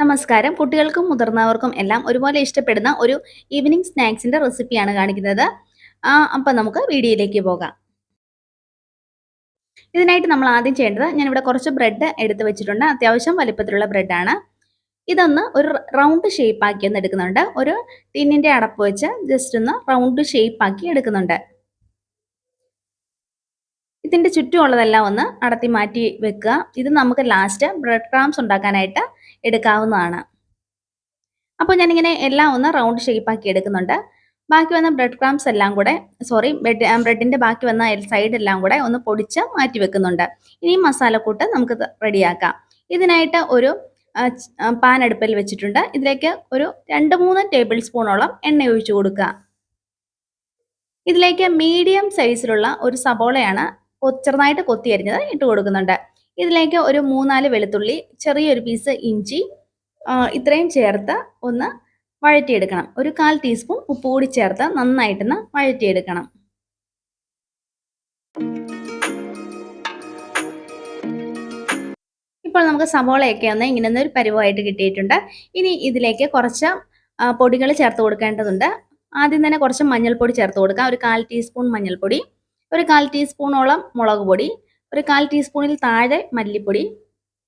നമസ്കാരം. കുട്ടികൾക്കും മുതിർന്നവർക്കും എല്ലാം ഒരുപോലെ ഇഷ്ടപ്പെടുന്ന ഒരു ഈവനിങ് സ്നാക്സിന്റെ റെസിപ്പിയാണ് കാണിക്കുന്നത്. അപ്പം നമുക്ക് വീഡിയോയിലേക്ക് പോകാം. ഇതിനായിട്ട് നമ്മൾ ആദ്യം ചെയ്യേണ്ടത് ഞാനിവിടെ കുറച്ച് ബ്രെഡ് എടുത്ത് വെച്ചിട്ടുണ്ട്. അത്യാവശ്യം വലിപ്പത്തിലുള്ള ബ്രെഡാണ് ഇതൊന്ന് ഒരു റൗണ്ട് ഷേപ്പ് ആക്കി ഒന്ന് എടുക്കുന്നുണ്ട്. ഒരു ടിന്നിന്റെ അടപ്പ് വെച്ച് ജസ്റ്റ് ഒന്ന് റൗണ്ട് ഷേപ്പ് ആക്കി എടുക്കുന്നുണ്ട്. ഇതിന്റെ ചുറ്റുമുള്ളതെല്ലാം ഒന്ന് അടത്തി മാറ്റി വെക്കുക. ഇത് നമുക്ക് ലാസ്റ്റ് ബ്രെഡ് ക്രാംസ് ഉണ്ടാക്കാനായിട്ട് എടുക്കാവുന്നതാണ്. അപ്പോൾ ഞാനിങ്ങനെ എല്ലാം ഒന്ന് റൗണ്ട് ഷേപ്പാക്കി എടുക്കുന്നുണ്ട്. ബാക്കി വന്ന ബ്രെഡ് ക്രാംസ് എല്ലാം കൂടെ സോറി ബ്രെഡ് ബ്രെഡിന്റെ ബാക്കി വന്ന സൈഡ് എല്ലാം കൂടെ ഒന്ന് പൊടിച്ച് മാറ്റി വെക്കുന്നുണ്ട്. ഇനി മസാലക്കൂട്ട് നമുക്ക് റെഡിയാക്കാം. ഇതിനായിട്ട് ഒരു പാൻ അടുപ്പിൽ വെച്ചിട്ടുണ്ട്. ഇതിലേക്ക് ഒരു രണ്ട് മൂന്ന് ടേബിൾ സ്പൂണോളം എണ്ണ ഒഴിച്ചു കൊടുക്കുക. ഇതിലേക്ക് മീഡിയം സൈസിലുള്ള ഒരു സബോളയാണ് ചെറുതായിട്ട് കൊത്തിയരിഞ്ഞത് ഇട്ട് കൊടുക്കുന്നുണ്ട്. ഇതിലേക്ക് ഒരു മൂന്നാൽ വെളുത്തുള്ളി ചെറിയൊരു പീസ് ഇഞ്ചി ഇത്രയും ചേർത്ത് ഒന്ന് വഴറ്റിയെടുക്കണം. ഒരു കാൽ ടീസ്പൂൺ ഉപ്പ് കൂടി ചേർത്ത് നന്നായിട്ടൊന്ന് വഴറ്റിയെടുക്കണം. ഇപ്പോൾ നമുക്ക് സവോളയൊക്കെ ഒന്ന് ഇങ്ങനെ ഒരു പരുവമായിട്ട് കിട്ടിയിട്ടുണ്ട്. ഇനി ഇതിലേക്ക് കുറച്ച് പൊടികൾ ചേർത്ത് കൊടുക്കേണ്ടതുണ്ട്. ആദ്യം തന്നെ കുറച്ച് മഞ്ഞൾപ്പൊടി ചേർത്ത് കൊടുക്കാം. ഒരു കാൽ ടീസ്പൂൺ മഞ്ഞൾപ്പൊടി ഒരു കാൽ ടീസ്പൂണോളം മുളക് പൊടി ഒരു കാൽ ടീസ്പൂണിൽ താഴെ മല്ലിപ്പൊടി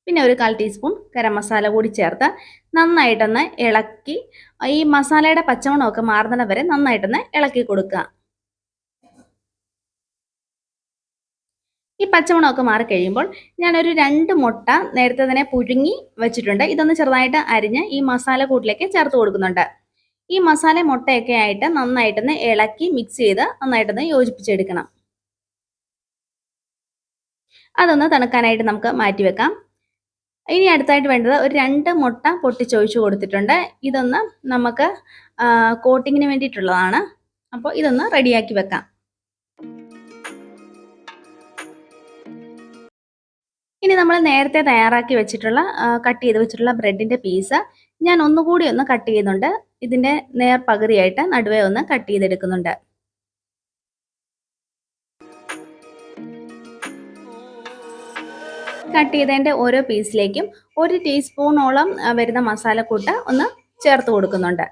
പിന്നെ ഒരു കാൽ ടീസ്പൂൺ ഗരം മസാല കൂടി ചേർത്ത് നന്നായിട്ടൊന്ന് ഇളക്കി ഈ മസാലയുടെ പച്ചമണമൊക്കെ മാറുന്നത് വരെ നന്നായിട്ടൊന്ന് ഇളക്കി കൊടുക്കുക. ഈ പച്ചമണമൊക്കെ മാറി കഴിയുമ്പോൾ ഞാനൊരു രണ്ട് മുട്ട നേരത്തെ തന്നെ പുഴുങ്ങി വെച്ചിട്ടുണ്ട്. ഇതൊന്ന് ചെറുതായിട്ട് അരിഞ്ഞ് ഈ മസാല കൂട്ടിലേക്ക് ചേർത്ത് കൊടുക്കുന്നുണ്ട്. ഈ മസാല മുട്ടയൊക്കെ ആയിട്ട് നന്നായിട്ടൊന്ന് ഇളക്കി മിക്സ് ചെയ്ത് നന്നായിട്ടൊന്ന് യോജിപ്പിച്ചെടുക്കണം. അതൊന്ന് തണുക്കാനായിട്ട് നമുക്ക് മാറ്റി വെക്കാം. ഇനി അടുത്തായിട്ട് വേണ്ടത് ഒരു രണ്ട് മുട്ട പൊട്ടിച്ചൊഴിച്ചു കൊടുത്തിട്ടുണ്ട്. ഇതൊന്ന് നമുക്ക് കോട്ടിങ്ങിന് വേണ്ടിയിട്ടുള്ളതാണ്. അപ്പോൾ ഇതൊന്ന് റെഡിയാക്കി വെക്കാം. ഇനി നമ്മൾ നേരത്തെ തയ്യാറാക്കി വെച്ചിട്ടുള്ള കട്ട് ചെയ്ത് വെച്ചിട്ടുള്ള ബ്രെഡിന്റെ പീസ് ഞാൻ ഒന്നുകൂടി ഒന്ന് കട്ട് ചെയ്യുന്നുണ്ട്. ഇതിന്റെ നേർ പകുതിയായിട്ട് നടുവേ ഒന്ന് കട്ട് ചെയ്തെടുക്കുന്നുണ്ട്. കട്ട് ചെയ്തതിന്റെ ഓരോ പീസിലേക്കും ഒരു ടീസ്പൂണോളം വരുന്ന മസാലക്കൂട്ട് ഒന്ന് ചേർത്ത് കൊടുക്കുന്നുണ്ട്.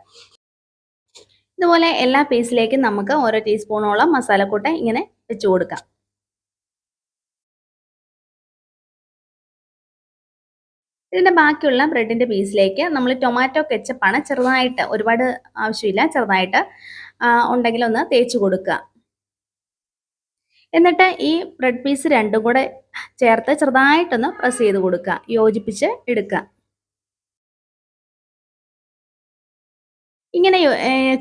ഇതുപോലെ എല്ലാ പീസിലേക്കും നമുക്ക് ഓരോ ടീസ്പൂണോളം മസാലക്കൂട്ട് ഇങ്ങനെ വെച്ച് കൊടുക്കാം. ഇതിന്റെ ബാക്കിയുള്ള ബ്രെഡിന്റെ പീസിലേക്ക് നമ്മൾ ടൊമാറ്റോ കെച്ചപ്പാണ് ചെറുതായിട്ട് ഒരുപാട് ആവശ്യമില്ല ചെറുതായിട്ട് ഉണ്ടെങ്കിൽ ഒന്ന് തേച്ച് കൊടുക്കുക. എന്നിട്ട് ഈ ബ്രെഡ് പീസ് രണ്ടും കൂടെ ചേർത്ത് ചെറുതായിട്ടൊന്ന് പ്രസ് ചെയ്ത് കൊടുക്കുക. യോജിപ്പിച്ച് എടുക്കുക. ഇങ്ങനെ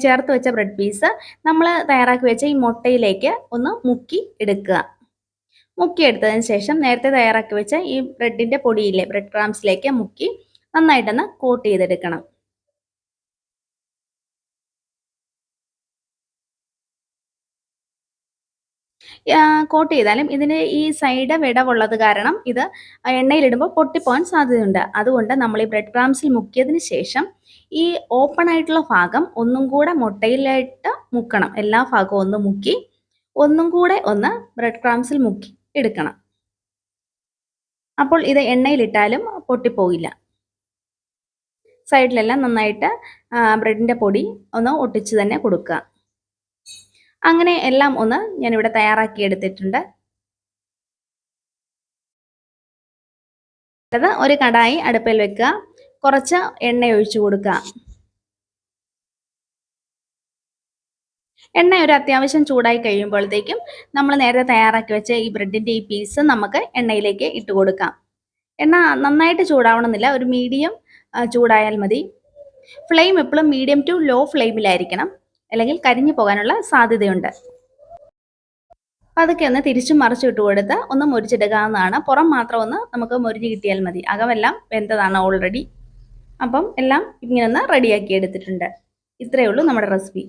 ചേർത്ത് വെച്ച ബ്രെഡ് പീസ് നമ്മൾ തയ്യാറാക്കി വെച്ച ഈ മുട്ടയിലേക്ക് ഒന്ന് മുക്കി എടുക്കുക. മുക്കി എടുത്തതിന് ശേഷം നേരത്തെ തയ്യാറാക്കി വെച്ച ഈ ബ്രെഡിന്റെ പൊടിയിലെ ബ്രെഡ് ക്രാംസിലേക്ക് മുക്കി നന്നായിട്ടൊന്ന് കോട്ട് ചെയ്തെടുക്കണം. കോട്ട് ചെയ്താലും ഇതിന് ഈ സൈഡ് വിടവുള്ളത് കാരണം ഇത് എണ്ണയിലിടുമ്പോൾ പൊട്ടിപ്പോകാൻ സാധ്യതയുണ്ട്. അതുകൊണ്ട് നമ്മൾ ഈ ബ്രെഡ് ക്രാംസിൽ മുക്കിയതിന് ശേഷം ഈ ഓപ്പൺ ആയിട്ടുള്ള ഭാഗം ഒന്നും കൂടെ മുട്ടയിലായിട്ട് മുക്കണം. എല്ലാ ഭാഗവും ഒന്ന് മുക്കി ഒന്നും കൂടെ ഒന്ന് ബ്രെഡ് ക്രാംസിൽ മുക്കി എടുക്കണം. അപ്പോൾ ഇത് എണ്ണയിലിട്ടാലും പൊട്ടിപ്പോകില്ല സൈഡിലെല്ലാം നന്നായിട്ട് ബ്രെഡിന്റെ പൊടി ഒന്ന് ഒട്ടിച്ച് തന്നെ കൊടുക്കുക. അങ്ങനെ എല്ലാം ഒന്ന് ഞാനിവിടെ തയ്യാറാക്കി എടുത്തിട്ടുണ്ട്. ഒരു കടായി അടുപ്പിൽ വെക്കുക. കുറച്ച് എണ്ണ ഒഴിച്ചു കൊടുക്കുക. എണ്ണ ഒരു അത്യാവശ്യം ചൂടായി കഴിയുമ്പോഴത്തേക്കും നമ്മൾ നേരത്തെ തയ്യാറാക്കി വെച്ച ഈ ബ്രെഡിന്റെ ഈ പീസ് നമുക്ക് എണ്ണയിലേക്ക് ഇട്ട് കൊടുക്കാം. എണ്ണ നന്നായിട്ട് ചൂടാവണമെന്നില്ല. ഒരു മീഡിയം ചൂടായാൽ മതി. ഫ്ലെയിം എപ്പോഴും മീഡിയം ടു ലോ ഫ്ലെയിമിലായിരിക്കണം അല്ലെങ്കിൽ കരിഞ്ഞു പോകാനുള്ള സാധ്യതയുണ്ട്. അതൊക്കെ ഒന്ന് തിരിച്ചും മറിച്ചു ഇട്ട് കൊടുത്ത് ഒന്ന് മുരിച്ചെടുക്കാവുന്നതാണ് പുറം മാത്രം ഒന്ന് നമുക്ക് മുരിഞ്ഞ് കിട്ടിയാൽ മതി. അകമെല്ലാം വെന്തതാണ് ഓൾറെഡി അപ്പം എല്ലാം ഇങ്ങനെ ഒന്ന് റെഡിയാക്കി എടുത്തിട്ടുണ്ട്. ഇത്രയേ ഉള്ളൂ നമ്മുടെ റെസിപ്പി